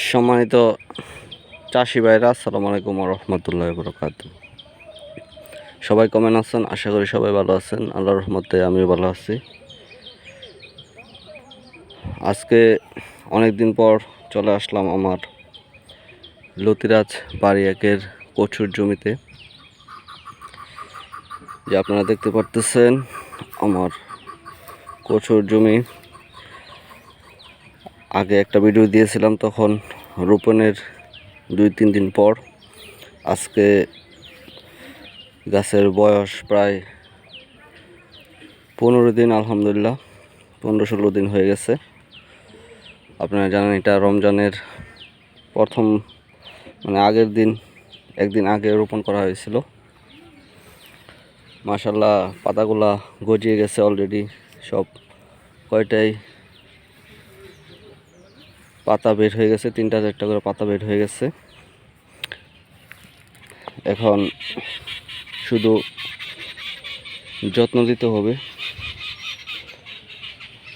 সম্মানিত চাষি ভাইরা, আসসালামু আলাইকুম রহমতুল্লাহ বরকাত সবাই কমেন আছেন? আশা করি সবাই ভালো আছেন। আল্লাহ রহমতে আমিও ভালো আছি। আজকে অনেক দিন পর চলে আসলাম আমার লতিরাজ বাড়ি একের কচুর জমিতে। যে আপনারা দেখতে পারতেছেন, আমার কচুর জমি আগে একটা ভিডিও দিয়েছিলাম তখন রোপণের দুই, তিন দিন পর। আজকে গাছের বয়স প্রায় পনেরো দিন, আলহামদুলিল্লাহ, পনেরো ষোলো দিন হয়ে গেছে। আপনারা জানেন এটা রমজানের প্রথম মানে আগের দিন, একদিন আগে রোপণ করা হয়েছিল। মাশাল্লাহ পাতাগুলা গজিয়ে গেছে অলরেডি সব কয়টাই পাতা বের হয়ে গেছে, তিনটা চারটা করে পাতা বের হয়ে গেছে। এখন শুধু যত্ন দিতে হবে।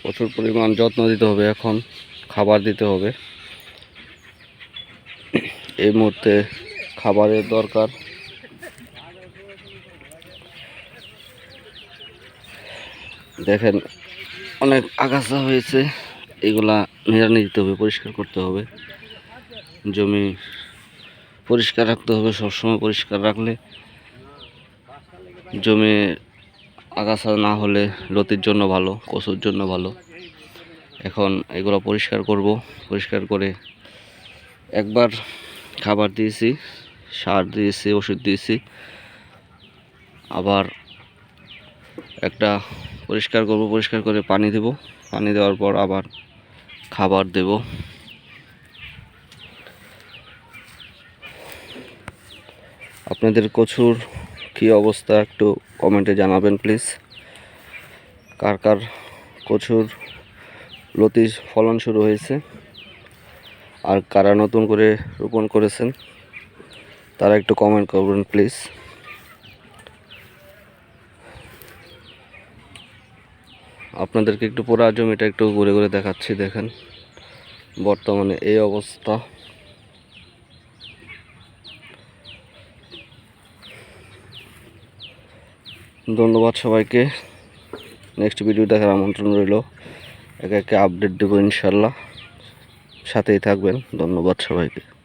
প্রচুর পরিমাণ যত্ন দিতে হবে এখন, খাবার দিতে হবে। এই মুহূর্তে খাবারের দরকার। দেখেন, অনেক আগাছা হয়েছে। এগুলা নিড়ানি দিতে হবে, পরিষ্কার করতে হবে। জমি পরিষ্কার রাখতে হবে, সবসময় পরিষ্কার রাখলে জমি আগাছা না হলে লতির জন্য ভালো, কচুর জন্য ভালো। এখন এগুলো পরিষ্কার করব, পরিষ্কার করে একবার খাবার দিয়েছি, সার দিয়েছি, ওষুধ দিয়েছি। আবার একটা পরিষ্কার করব, পরিষ্কার করে পানি দেব। পানি দেওয়ার পর আবার খাবার দেব। আপনাদের কচুর কী অবস্থা একটু কমেন্টে জানাবেন, প্লিজ। কার কার কচুর লতির ফলন শুরু হয়েছে? আর কারা নতুন করে রোপণ করেছেন? তারা একটু কমেন্ট করবেন, প্লিজ। আপনাদেরকে একটু পুরা জমিটা একটু ঘুরে ঘুরে দেখাচ্ছি, দেখেন। বর্তমানে এই অবস্থা। ধন্যবাদ সবাইকে। নেক্সট ভিডিও দেখার আমন্ত্রণ রইল। একে একে আপডেট দেবো ইনশাল্লাহ। সাথেই থাকবেন। ধন্যবাদ সবাইকে।